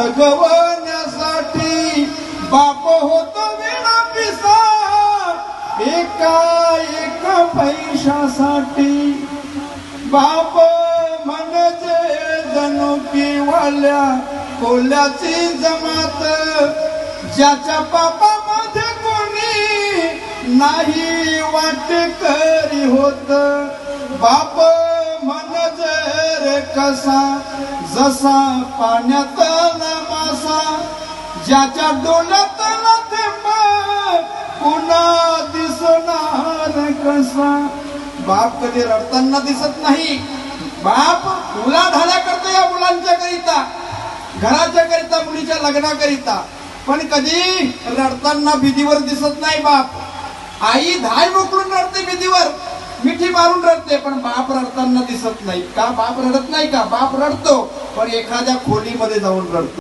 जगवण्यासाठी बाप होतो विना पिसा. एका एका पैशासाठी बाप म्हणजे जणू किवाल्या कोल्याची जमात. ज्याच्या बापामध्ये कोणी नाही वाटेकरी होत. बाप म्हणजे रे कसा. जसा पाण्यातला मासा ज्याच्या डोळ्यातला थेंब पुन्हा दिसणार कसा? बाप कधी रडताना दिसत नाही. बाप मुलाढाल्या करतो या मुलांच्या करिता घराच्या करिता मुलीच्या लग्नाकरिता. पण कधी रडताना भीतीवर दिसत नाही बाप. आई धाय मोकळून रडते भीतीवर मिठी मारून रडते पण बाप रडताना दिसत नाही. का बाप रडत नाही का? बाप रडतो. पण एखाद्या खोलीमध्ये जाऊन रडतो.